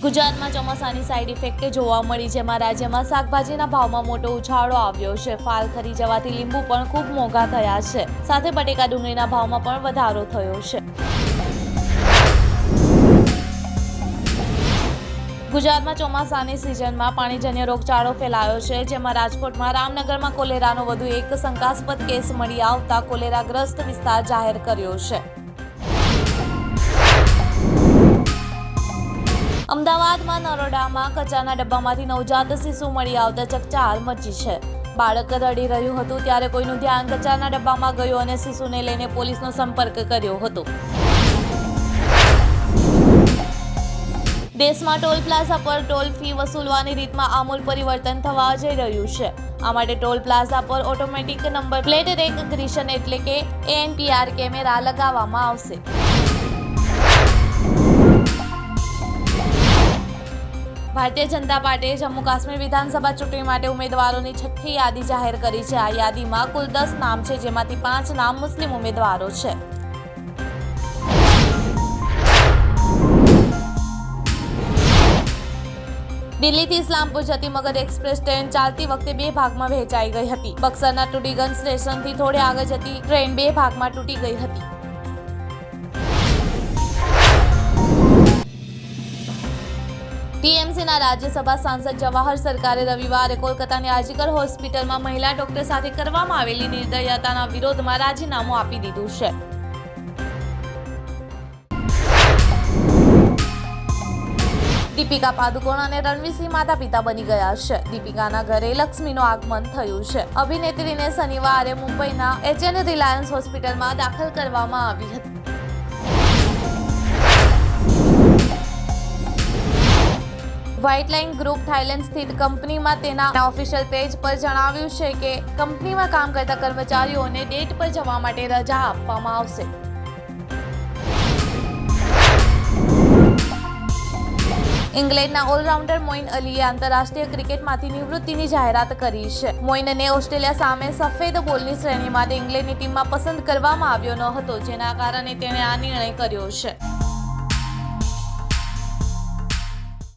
ગુજરાતમાં ચોમાસાની side effect જોવા મળી જેમાં રાજ્યમાં શાકભાજીના ભાવમાં મોટો ઉછાળો આવ્યો છે. ફાલ ખરી જવાથી લીંબુ પણ ખૂબ મોંઘા થયા છે. સાથે બટેકા ડુંગળીના ભાવમાં પણ વધારો થયો છે. ગુજરાતમાં ચોમાસાની સિઝનમાં પાણીજન્ય રોગચાળો ફેલાયો છે. જેમાં રાજકોટમાં, રામનગરમાં કોલેરાનો વધુ એક શંકાસ્પદ કેસ મળી આવતા કોલેરાગ્રસ્ત વિસ્તાર જાહેર કર્યો છે. અમદાવાદમાં નરોડામાં કચરાના ડબ્બામાંથી નવજાત શિશુ મળી આવતા ચકચાર મચી છે. બાળક રડી રહ્યું હતું ત્યારે કોઈનું ધ્યાન કચરાના ડબ્બામાં ગયું અને શિશુને લઈને પોલીસનો સંપર્ક કર્યો હતો. દેશમાં ટોલ પ્લાઝા પર ટોલ ફી વસૂલવાની રીતમાં આમૂલ પરિવર્તન થવા જઈ રહ્યું છે. આ માટે ટોલ પ્લાઝા પર ઓટોમેટિક નંબર પ્લેટ રેકગ્નિશન એટલે કે એનપીઆર કેમેરા લગાવવામાં આવશે. ભારતીય જનતા પાર્ટીએ જમ્મુ કાશ્મીર વિધાનસભા ચૂંટણી માટે ઉમેદવારોની છઠ્ઠી યાદી જાહેર કરી છે. આ યાદીમાં કુલ દસ નામ છે, જેમાંથી પાંચ નામ મુસ્લિમ ઉમેદવારો છે. દિલ્હીથી ઇસ્લામપુર જતી મગર એક્સપ્રેસ ટ્રેન ચાલતી વખતે બે ભાગમાં વહેંચાઈ ગઈ હતી. બક્સરના ટુટીગંજ સ્ટેશનથી થોડે આગળ જતી ટ્રેન બે ભાગમાં તૂટી ગઈ હતી. ટીએમસીના રાજ્યસભા સાંસદ જવાહર સરકારે રવિવારે કોલકાતાની આર્જિકર હોસ્પિટલમાં મહિલા ડોક્ટર સાથે કરવામાં આવેલી નિર્દયતાના વિરોધમાં રાજીનામું આપી દીધું છે. દીપિકા પાદુકોણ અને રણવીરસિંહ માતા પિતા બની ગયા છે. દીપિકાના ઘરે લક્ષ્મીનું આગમન થયું છે. અભિનેત્રીને શનિવારે મુંબઈના એચએન રિલાયન્સ હોસ્પિટલમાં દાખલ કરવામાં આવી હતી. વ્હાઇટ લાઇન ગ્રુપ થાઇલેન્ડ સ્થિત કંપનીમાં તેના ઓફિશિયલ પેજ પર જણાવ્યું છે કે કંપનીમાં કામ કરતા કર્મચારીઓને ડેટ પર જવા માટે રજા આપવામાં આવશે. ઇંગ્લેન્ડના ઓલરાઉન્ડર મોઇન અલીએ આંતરરાષ્ટ્રીય ક્રિકેટમાંથી નિવૃત્તિની જાહેરાત કરી છે. મોઇનને ઓસ્ટ્રેલિયા સામે સફેદ બોલની શ્રેણી માટે ઇંગ્લેન્ડની ટીમમાં પસંદ કરવામાં આવ્યો ન હતો, જેના કારણે તેણે આ નિર્ણય કર્યો છે.